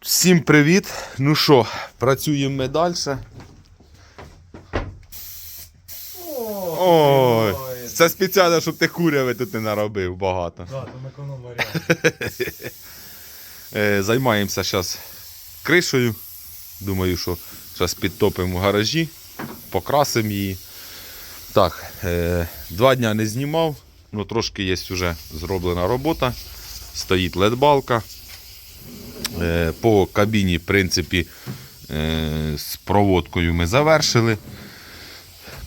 Всім привіт! Ну що, працюємо ми далі. Ой, це спеціально, щоб ти куряви тут не наробив багато. Да, там економ варіант. Е, Займаємося зараз кришею. Думаю, що зараз підтопимо в гаражі, покрасимо її. Так, е, два дня не знімав, ну трошки є вже зроблена робота. Стоїть ледбалка. Е, По кабіні, в принципі, е, з проводкою ми завершили.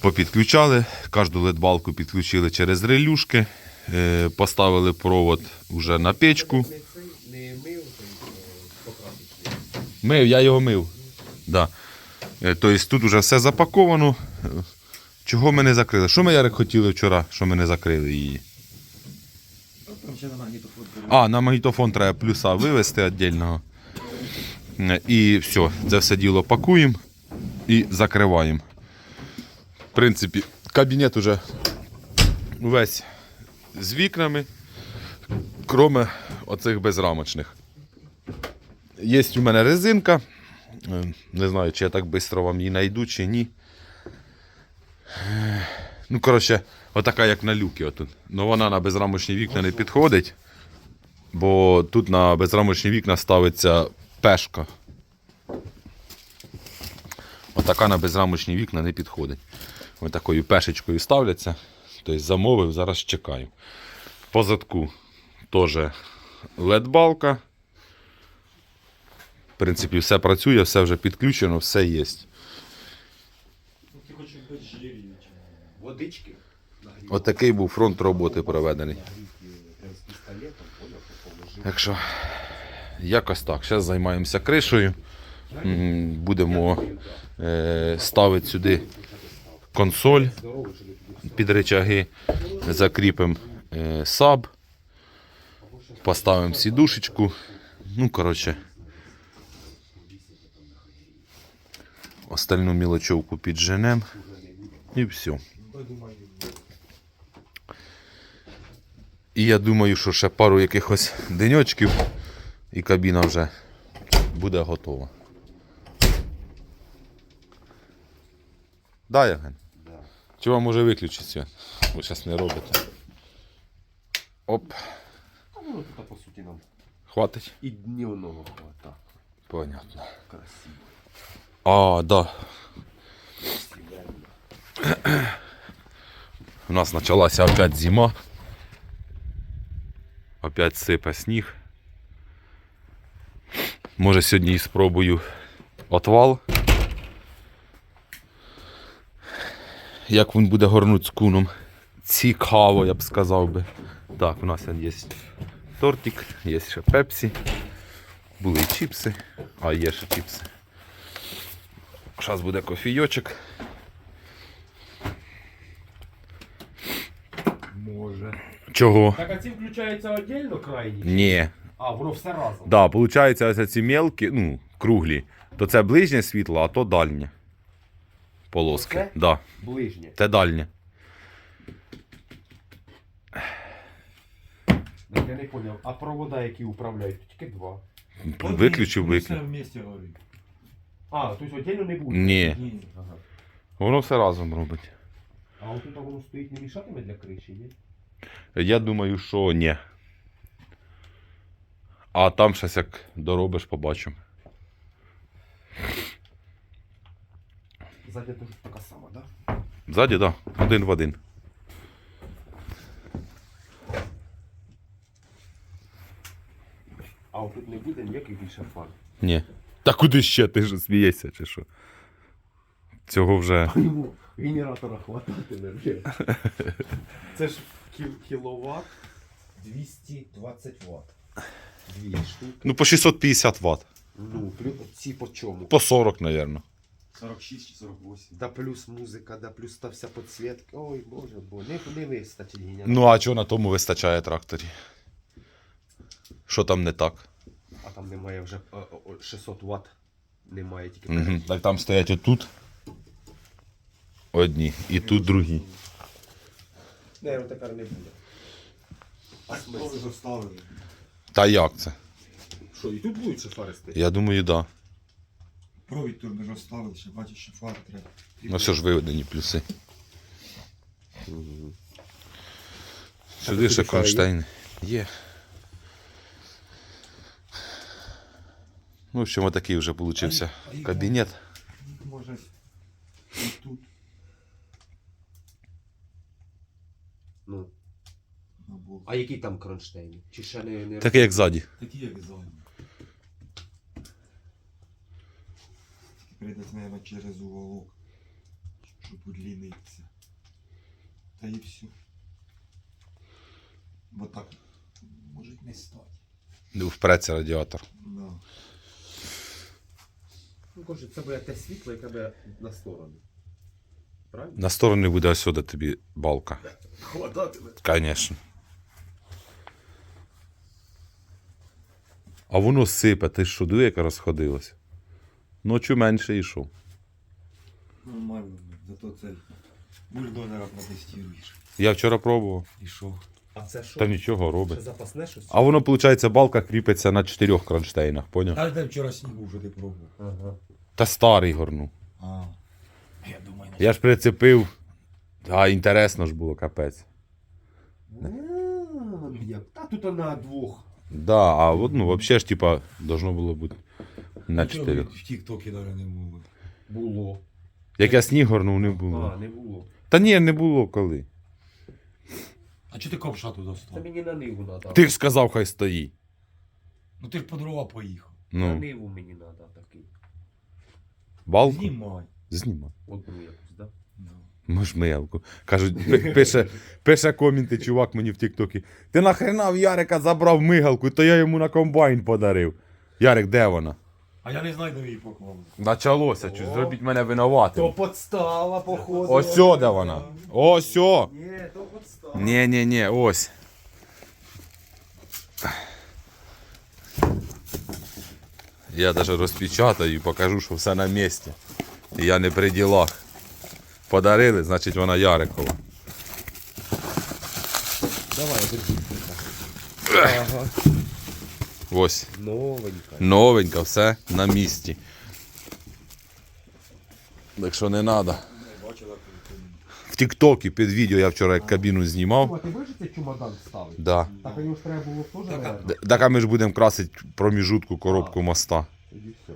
Попідключали, кожну ледбалку підключили через релюшки, е, поставили провод вже на печку. Мив, я його мив. Да. Тобто тут вже все запаковано. Чого ми не закрили? Що ми Ярик хотіли вчора, що ми не закрили її? Там ще на. А, на магнітофон треба плюса вивезти віддільного. І все, це все діло пакуємо і закриваємо. В принципі, кабінет уже весь з вікнами, кроме оцих безрамочних. Є у мене резинка. Не знаю, чи я так швидко вам її знайду, чи ні. Ну, коротше, отака, як на люки. Отут. Ну, вона на безрамочні вікна не підходить, бо тут на безрамочні вікна ставиться пешка. Отака на безрамочні вікна не підходить. Ось такою пешечкою ставляться. Тобто замовив, зараз чекаю. По задку теж LED-балка. В принципі, все працює, все вже підключено, все є. Водички. Отакий був фронт роботи проведений. Так що, якось так. Зараз займаємося кришею. Будемо е, ставити сюди консоль під речаги, закріпимо е, саб, поставимо сідушечку. Ну, коротше, остальну мілочовку підженемо і все. І я думаю, що ще пару якихось деньочків і кабіна вже буде готова. Да, Євген? Да. Чи вам може виключитися? Ви зараз не робите. Оп, А ну тут по суті нам хватить. і дневного хвата. Понятно. Красиво. А, да. У нас почалася опять зима. Опять сипе сніг. Може сьогодні і спробую отвал. Як він буде горнути з куном. Цікаво, я б сказав би. Так, у нас є тортик, є ще пепсі. Були і чіпси, а є ще чіпси. Зараз буде кофійочок. Може. Чого? Так а ці включаються віддільно крайні? Ні. А, воно все разом. Да, виходить, ось ці мелкі, ну, круглі, то це ближнє світло, а то дальнє. Полоски. Оце? Да, Ближнє. це дальнє. Так я не зрозумів. А провода, які управляють, то тільки два. Виключив, Все виключив. вместе горить. А, тобто віддільно не буде? Ні. Ні. Ага. Воно все разом робить. А от тут воно стоїть не мішатиме для криші, ні? Я думаю, що ні. А там щось як доробиш, побачимо. Ззаді теж така сама, так? Да? Ззаді, так, да, один в один. А тут не буде ніяких більше фар. Ні. Та куди ще ти ж смієшся, чи що? Цього вже. Генератора хвататиме вже. Це ж кіл- кіловат 220 ватт. Дві штуки. Ну, по 650 Вт. Ну, плюс ці по чому? По 40, мабуть. 46 чи 48. Да плюс музика, да плюс та вся підсвітка. Ой, боже, бо не, не вистачить генератора. Ну, а чого на тому вистачає тракторі? Що там не так? А там немає вже е, е, 600 ватт. Немає тільки. Угу. Так там стоять отут. Одні. І тут другі. Не, ну тепер не буде. А смисл? заставили. Та як це? Що, і тут будуть ще фари стояти? Я думаю, да. Провід тут ми ж оставили, ще бачиш, що фари треба. Ну все ж виведені плюси. Мгм. Сюди тут ще і фари є? кронштейн. Є. Ну, в общем, отакий вже получився А їх кабінет. Може, ось тут. На. А які там кронштейни? Чи ще не, не Такий як ззаді. Такі як зоні. Тільки прийдеться, мабуть, через уголок, щоб удлінитися. Та і все. Бо так може не стати. Не впреться радіатор. Да. Ну, каже, це буде те світло, яке буде на сторону. Правильно? На сторони буде сюди тобі балка. Хвататиме. Звісно. А воно сипе, ти що, диви, яка розходилась. Ночі менше йшов. Нормально, зато це бульдозера протестуєш. Я вчора пробував. І що? А це що? Та нічого Це робить. запасне щось? А воно, виходить, балка кріпиться на чотирьох кронштейнах, поняв? А де вчора снігу вже ти пробував? Ага. Та старий горнув. А. Я думаю, Я ж прицепив. А інтересно ж було, капець. Та тут на двох. Да, а от, ну, взагалі ж, типа, должно було бути на Чого чотирьох. В Тік-Токі навіть не було. Було. Як я сніг горнув, не було. А, не було. Та ні, не було коли. А чого ти ковша туди Це став? мені на ниву треба. Ти ж сказав, хай стоїть. Ну ти ж по дрова поїхав. На Ну, ниву мені треба такий. балку Знімай. знімай. Одну якусь, да? Да. Можмелку. Кажуть, пише, пише коменти, чувак мені в Тіктокі. Ти нахрена в Ярика забрав мигалку, то я йому на комбайн подарив. Ярик, де вона? А я не знаю, де її поклав. Началося, чи зробіть мене винуватим. подстава, походу. Ось о, де вона. Ось о. Ні, то подстава. Ні, ні, ні, ось. Я даже розпечатаю і покажу, що все на місці. І я не при ділах. Подарили, значить вона Ярикова. Давай, держи. Ага. Ось. Новенька. Новенька, все на місці. Так що не треба. В Тіктокі під відео я вчора як кабіну знімав. Ти бачиш, цей чемодан ставить? Да. Так його ж треба було теж, Так, а- Так а ми ж будемо красити проміжутку коробку моста. Тоді все.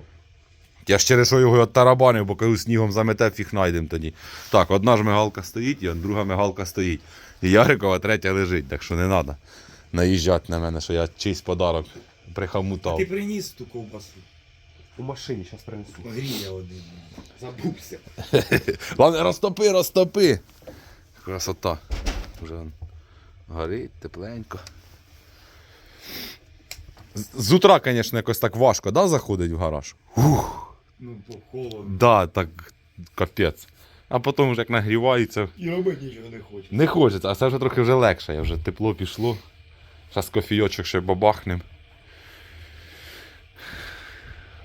Я ж через що його оттарабанив, бо кажу, снігом замете, фіг найдем тоді. Так, одна ж мигалка стоїть, і друга мигалка стоїть. І Ярикова третя лежить, так що не треба наїжджати на мене, що я чийсь подарок прихамутав. Ти приніс ту ковбасу. У машині зараз принесу. Погріє один. Забувся. Ладно, розтопи, розтопи. Красота. Вже горить, тепленько. З, з утра, звісно, якось так важко, да, заходить в гараж? Ну, то холодно. Да, так капець. А потім вже як нагрівається. І робити нічого не хоче. Не хочеться, а це вже трохи вже легше, я вже тепло пішло. Зараз кофійочок ще бабахнем.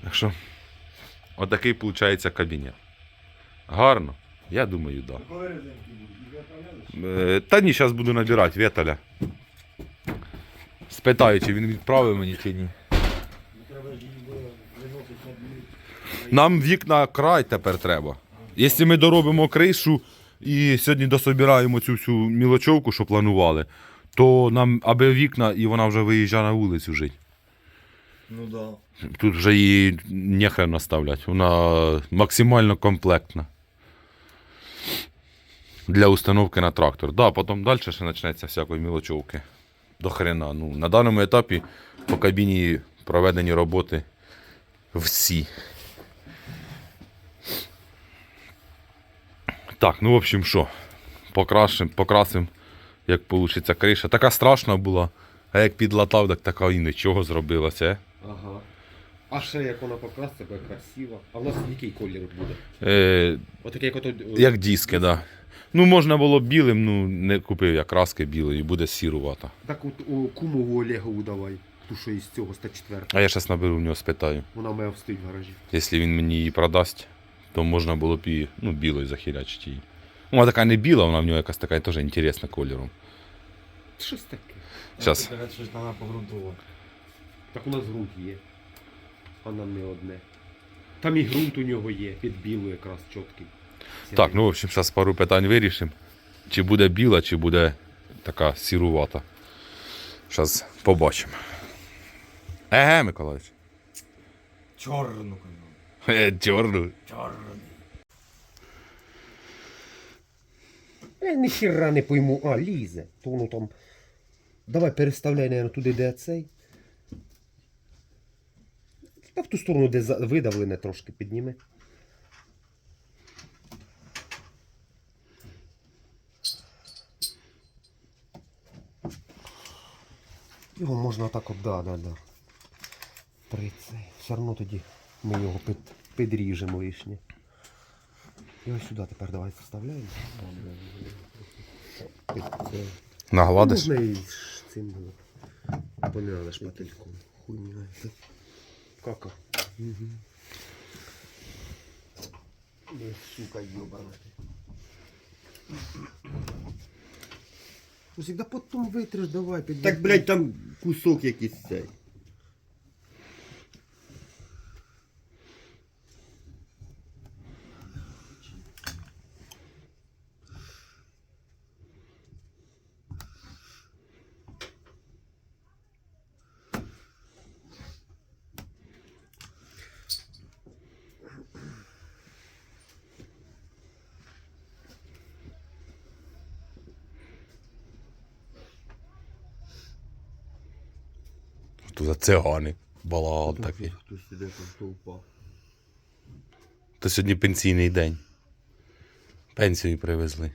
Так що, отакий виходить кабінет. Гарно? Я думаю, так. Да. Е, Та ні, зараз буду набирати Вєталя. Спитаю, чи він відправив мені чи ні. Треба ж її виносити на двір. Нам вікна край тепер треба. Якщо ми доробимо кришу і сьогодні дособираємо цю всю мілочовку, що планували, то нам аби вікна і вона вже виїжджає на вулицю жить. Ну да. Тут вже її нехай наставлять. Вона максимально комплектна. Для установки на трактор. Да, потім далі ще почнеться всякої мілочовки. До хрена. Ну, на даному етапі по кабіні проведені роботи всі. Так, ну в общем, що? Покрасим, покрасим, як вийде криша. Така страшна була, а як підлатав, так така і нічого зробилася. е. Ага. А ще як вона покраситься, буде красиво. А в нас який колір буде? Е, Отакий, як ото... як диски, так. Да. Ну, можна було білим, ну не купив я краски білої, буде сірувата. Так от у кумову Олегову давай. Ту, що із цього 104. А я зараз наберу в нього спитаю. Вона має встоїть в гаражі. Якщо він мені її продасть, то можна було б її ну, білою захилячити її. Ну, Вона така не біла, вона в нього якась така теж інтересна кольором. Щось таке. Щас. Це щось треба погрунтувати. Так у нас грунт є. а нам не одне. Там і ґрунт у нього є, під білу якраз чіткий. Так, ну в общем, зараз пару питань вирішимо. Чи буде біла, чи буде така сірувата. Зараз побачимо. Еге, Миколаївич. Чорну. Е, Чорну. Я ніхіра не пойму, а, лізе. То воно там. Давай переставляй, наверное, туди, де цей. Та в ту сторону, де видавлене трошки підніми. Його можна так от, да, да, да. При цей. Все одно тоді ми його під, підріжемо лишнє. І ось сюди тепер давай вставляємо. Нагладиш? Можна і з цим було. Бо шпательком. Хуйня. це. Кака. Угу. Сука, йобана. Ну, всегда потом витриш, давай, під Так, блядь, там кусок якийсь цей. Тут за цигани. Балаган такий. Хтось іде там хто. То сьогодні пенсійний день. Пенсію привезли.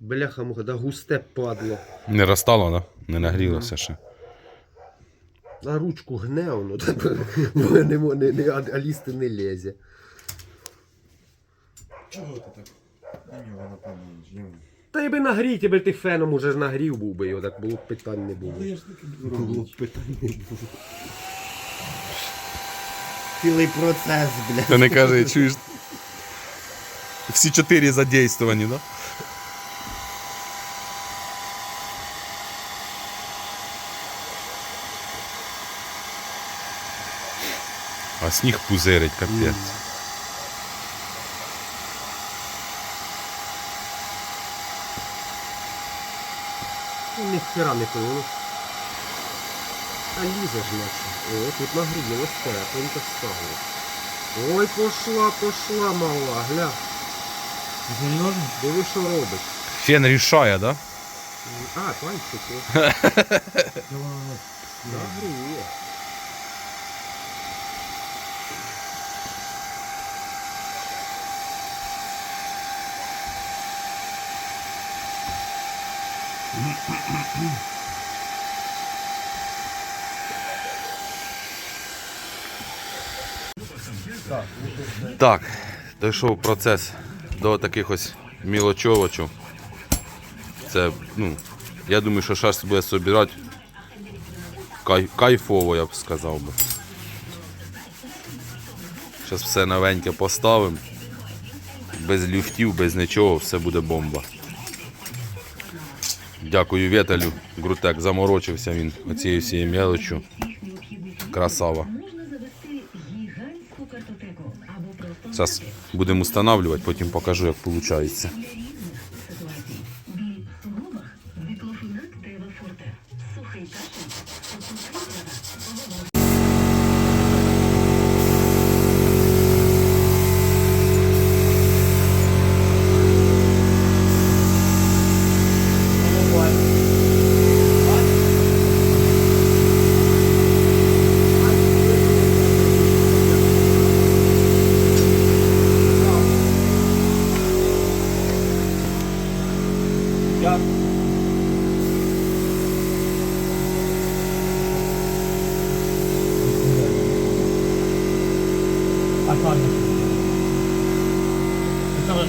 Бляха муха, да густе падло. Не розстало, да? Не нагрілося ще. На ручку гне воно, не, не, не, а, а лізти не лізе. Чого ти так? На нього напевно. йому. Та якби нагріти, би ти феном уже ж нагрів був би його, так було б питань не було. Я ж таки Було б питання не було. Цілий процес, блядь. Ти не кажи, чуєш. Всі чотири задействовані, да? А сніг пузирить, капець. Ну, ніхера не пило. А лізе ж наче. О, тут нагрілось тепленько стало. Ой, пошла, пошла мала, гля. Серйозно? Диви, що робить. Фен рішає, да? А, пальчики. Нагріє. Так, дійшов процес до таких ось мілочовочів. Це, ну, я думаю, що шаш буде собирати кай, кайфово, я б сказав би. Зараз все новеньке поставимо. Без люфтів, без нічого, все буде бомба. Дякую Вєтелю. Грутек заморочився він оцією всією мелочю. Красава. Зараз будемо встановлювати, потім покажу, як виходить.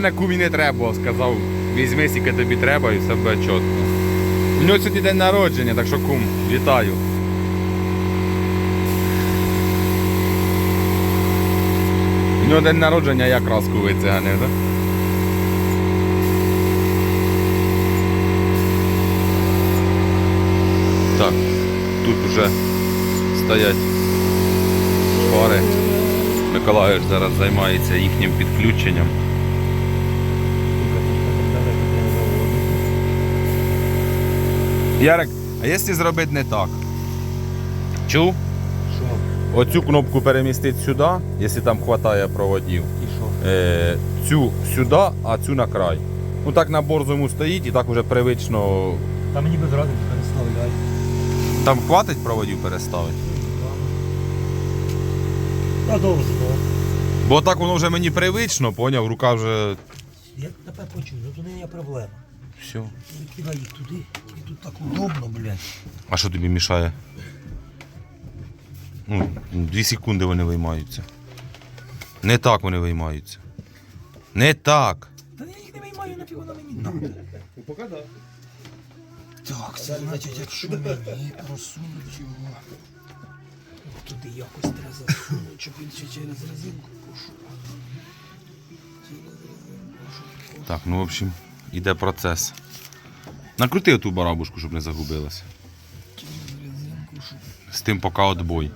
мене кумі не треба, сказав. Візьми, скільки тобі треба і все буде чітко. У нього сьогодні день народження, так що кум, вітаю. У нього день народження, я краску вициганив, так? Так, тут вже стоять пари. Миколаївич зараз займається їхнім підключенням. Ярик, а якщо зробити не так? Чув? Що? Оцю кнопку перемістити сюди, якщо там вистачає проводів. І що? Е, цю сюди, а цю на край. Ну так на борзому стоїть і так уже привично. Та мені без разниці переставляй. Там хватить проводів переставити. Та довго. Бо так воно вже мені привично, поняв, рука вже. Я тепер почув, то не є проблема. Все. Кидай їх туди, і тут так удобно, блядь. А що тобі мішає? Ну, дві секунди вони виймаються. Не так вони виймаються. Не так. Та я їх не виймаю, нафіг воно мені надо. Ну, поки да. Так, це значить, якщо мені просунуть його. Туди якось треба засунути, щоб він ще через резинку пішов. Так, ну в общем, іде процес. Накрути ту барабушку, щоб не загубилася. З тим поки отбой.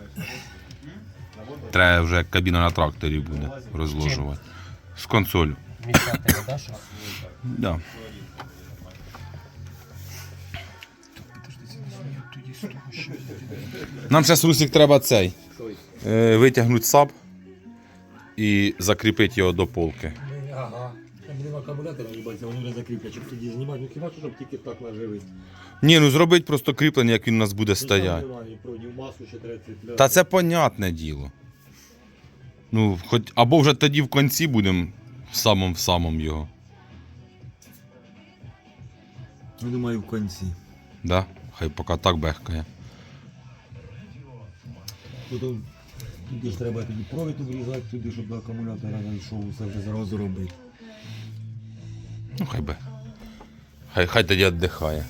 Треба вже як кабіна на тракторі буде розложувати. З консолю. да, Нам зараз Русик треба цей. Е, витягнути саб і закріпити його до полки. Ага. Будемо акумулятора їбаться, вони вже закріплять, щоб тоді знімати. Ну хіба що, щоб тільки так наживити. Ні, ну зробити просто кріплення, як він у нас буде стояти. Масу ще треба цепляти. Та це понятне діло. Ну, хоч або вже тоді в кінці будемо самим в самому його. Я думаю, в кінці. Да? Хай поки так бехкає. Потім туди ж треба тоді провід обрізати, туди, щоб до акумулятора зайшов, все вже зразу робити. Ну, хай би. Хай, хай тоді віддихає.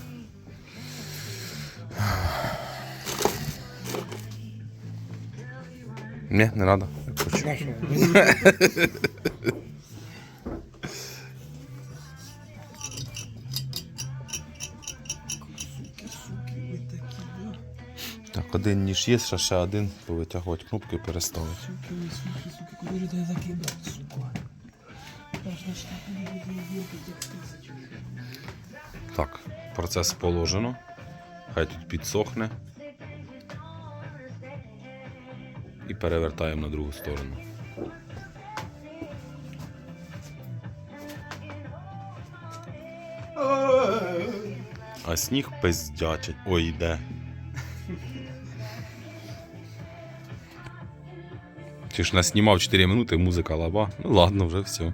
Ні, не треба. Так, один ніж є, ще, ще один повитягувати кнопки переставити. Суки, суки, суки, куди я закидав, сука? Так, процес положено. Хай тут підсохне. І перевертаємо на другу сторону. А сніг пиздячить. Ой, йде. Ти ж наснімав 4 минути, музика лаба. Ну ладно, вже все.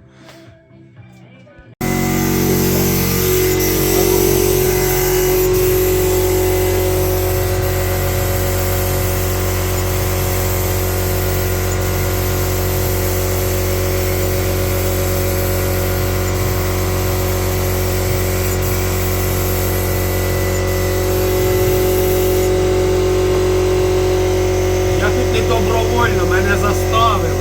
Я тут не добровольно, мене заставили.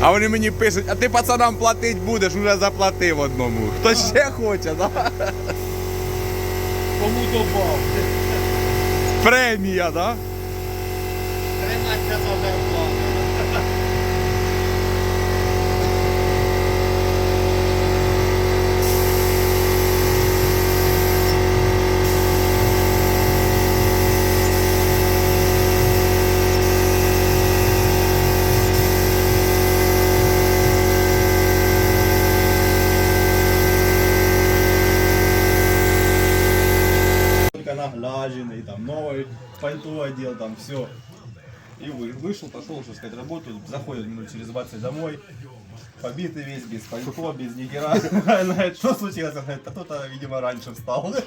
А вони мені пишуть, а ти пацанам платить будеш, вже заплатив одному. Хто ще хоче, да? Кому добав? Премія, да? Тримайся за зарплату. Новое пальто одел, там все. И вы- вышел, пошел, что сказать, работу, заходит минут через 20 домой, побитый весь, без пальто, без нигера. Что случилось? Он говорит, а кто-то, видимо, раньше встал.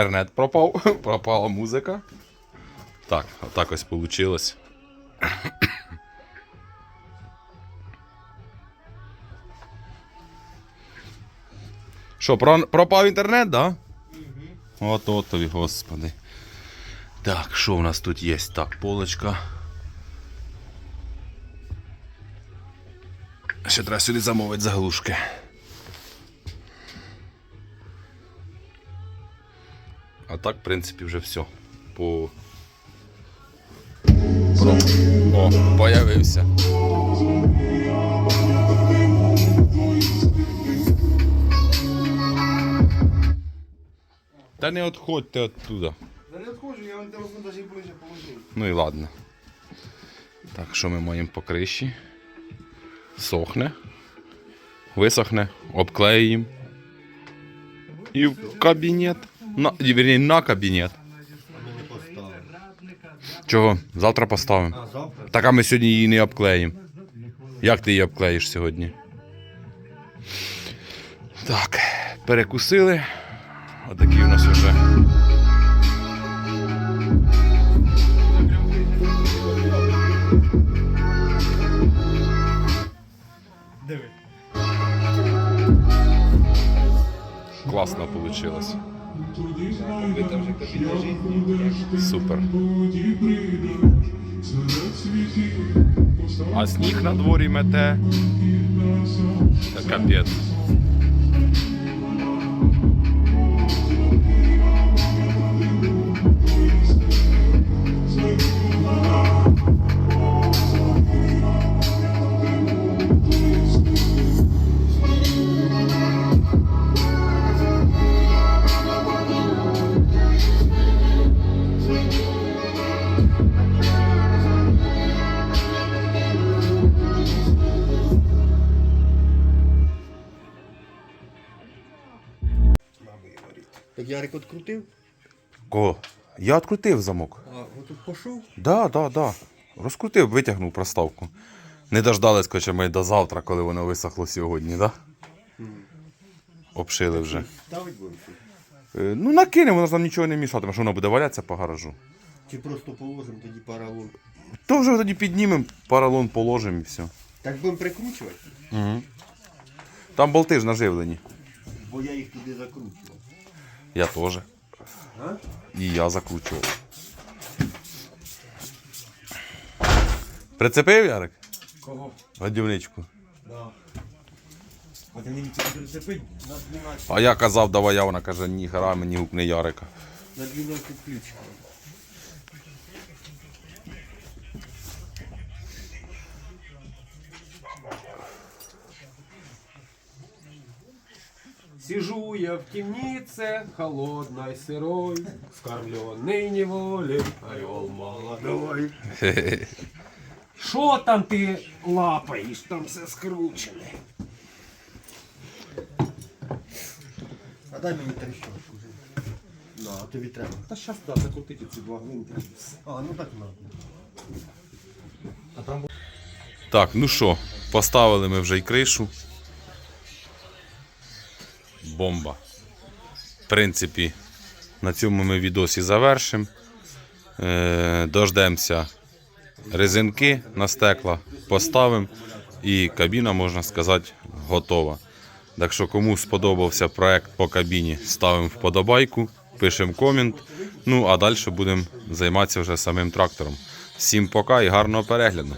Інтернет пропав, пропала музика. Так, отак ось вийшло. Що, про- пропав інтернет, да? От от тобі, господи. Так, що в нас тут є? Так, полочка. Ще треба сюди замовити заглушки. А так, в принципі, вже все. По... Про... О, появився. Та не відходьте оттуда. Да не відходжу, я вам телефон навіть ближче положив. Ну і ладно. Так, що ми маємо по криші? Сохне. Висохне, обклеїмо. І в кабінет. На, вірні, на кабінет. Не поставили. Чого? Завтра поставимо. А завтра? Так а ми сьогодні її не обклеїмо. Як ти її обклеїш сьогодні? Так, перекусили. Отакий у нас уже. Диви. Класно вийшло. Ви там вже кабінет Супер. А сніг на дворі мете. Капець. Ярик відкрутив? Кого? Я відкрутив замок. А, отут пішов? Да, да, да. Розкрутив, витягнув проставку. Не дождались, хоча ми до завтра, коли воно висохло сьогодні, да? Обшили вже. Ставить будемо? Е, Ну, накинемо, воно ж нам нічого не мішатиме, що воно буде валятися по гаражу. Чи просто положимо тоді паралон? То вже тоді піднімемо, паралон положимо і все. Так будемо прикручувати, Угу. Там болти ж наживлені. бо я їх туди закручував. Я теж. И я закручував. Прицепив, Ярик? Кого? Годівничку. Да. А ти мені тільки прицепить? На 12, А я казав, давай я, вона каже, ні, гра мені гукне Ярика. на 12 ключ. Сижу я в темнице, холодной, сырой, скормленный неволей, орел молодой. Що там ти лапаєш? Там все скручене. А дай мені трещотку вже. На, а тобі треба. Та щас да, закрутити ці два гвинти. А, ну так надо. Так, ну що, поставили ми вже й кришу. Бомба. В принципі, на цьому ми відосі завершимо. Е, дождемося резинки на стекла, поставимо і кабіна, можна сказати, готова. Так що, кому сподобався проект по кабіні, ставимо вподобайку, пишемо комент. Ну а далі будемо займатися вже самим трактором. Всім пока і гарного перегляду!